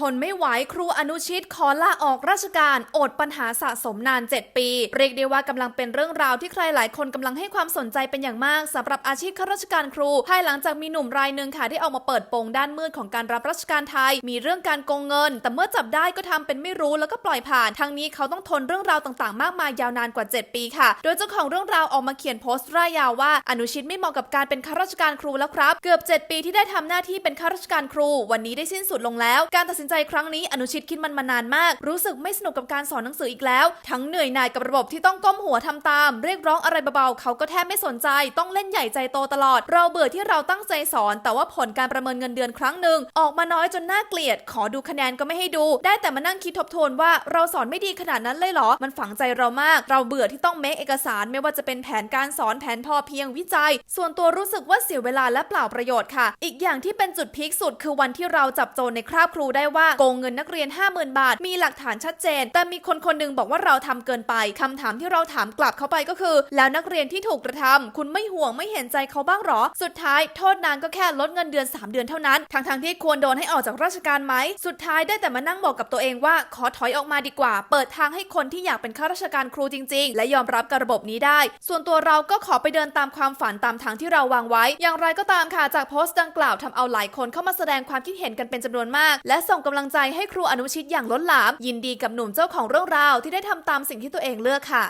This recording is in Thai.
ทนไม่ไหวครูอนุชิตขอลาออกราชการอดปัญหาสะสมนาน 7 ปี เรียกได้ว่ากำลังเป็นเรื่องราวที่ใครหลายคนกำลังให้ความสนใจเป็นอย่างมากสำหรับอาชีพข้าราชการครู ภายหลังจากมีหนุ่มรายหนึ่งค่ะที่ออกมาเปิดโปงด้านมืดของการรับราชการไทย มีเรื่องการโกงเงิน แต่เมื่อจับได้ก็ทำเป็นไม่รู้แล้วก็ปล่อยผ่าน ทั้งนี้เขาต้องทนเรื่องราวต่างๆ มากมายยาวนานกว่า 7 ปีค่ะ โดยเจ้าของเรื่องราวออกมาเขียนโพสต์ร่ายยาวว่า อนุชิตไม่เหมาะกับการเป็นข้าราชการครูแล้วครับ เกือบ 7 ปีที่ได้ทำหน้าที่เป็นข้าราชการครู วันนี้ได้สิ้นสุดลงแล้ว การตัดสินใจครั้งนี้อนุชิตคิดมันมานานมาก รู้สึกไม่สนุกกับการสอนหนังสืออีกแล้ว ทั้งเหนื่อยหน่ายกับระบบที่ต้องก้มหัวทำตาม เรียกร้องอะไรเบาๆเขาก็แทบไม่สนใจ ต้องเล่นใหญ่ใจโตตลอด เราเบื่อที่เราตั้งใจสอน แต่ว่าผลการประเมินเงินเดือนครั้งหนึ่งออกมาน้อยจนน่าเกลียด ขอดูคะแนนก็ไม่ให้ดู ได้แต่มานั่งคิดทบทวนว่าเราสอนไม่ดีขนาดนั้นเลยเหรอ มันฝังใจเรามาก เราเบื่อที่ต้องเมคเอกสารไม่ว่าจะเป็นแผนการสอนแผนพอเพียงวิจัย ส่วนตัวรู้สึกว่าเสียเวลาและเปล่าประโยชน์ค่ะ อีกอย่างที่เป็นจุดพีคสุดคือวันที่เราจับโจรในคราบครูได้ว่าโกงเงินนักเรียน 50,000 บาท มีหลักฐานชัดเจน แต่มีคนคนหนึงบอกว่าเราทำเกินไปคำถามที่เราถามกลับเข้าไปก็คือ แล้วนักเรียนที่ถูกกระทำคุณไม่ห่วงไม่เห็นใจเขาบ้างหรอ สุดท้ายโทษนานก็แค่ลดเงินเดือน 3 เดือนเท่านั้น ทั้งๆที่ควรโดนให้ออกจากราชการไหม สุดท้ายได้แต่มานั่งบอกกับตัวเองว่าขอถอยออกมาดีกว่า เปิดทางให้คนที่อยากเป็นข้าราชการครูจริง ๆ และยอมรับกับระบบนี้ได้ ส่วนตัวเราก็ขอไปเดินตามความฝันตามทางที่เราวางไว้ อย่างไรก็ตามค่ะ จากโพสต์ดังกล่าวทำเอาหลายคนเข้ามาแสดงความคิดเห็นกันเป็นจำนวนมาก และส่งกำลังใจให้ครูอนุชิตอย่างล้นหลาม ยินดีกับหนุ่มเจ้าของเรื่องราวที่ได้ทำตามสิ่งที่ตัวเองเลือกค่ะ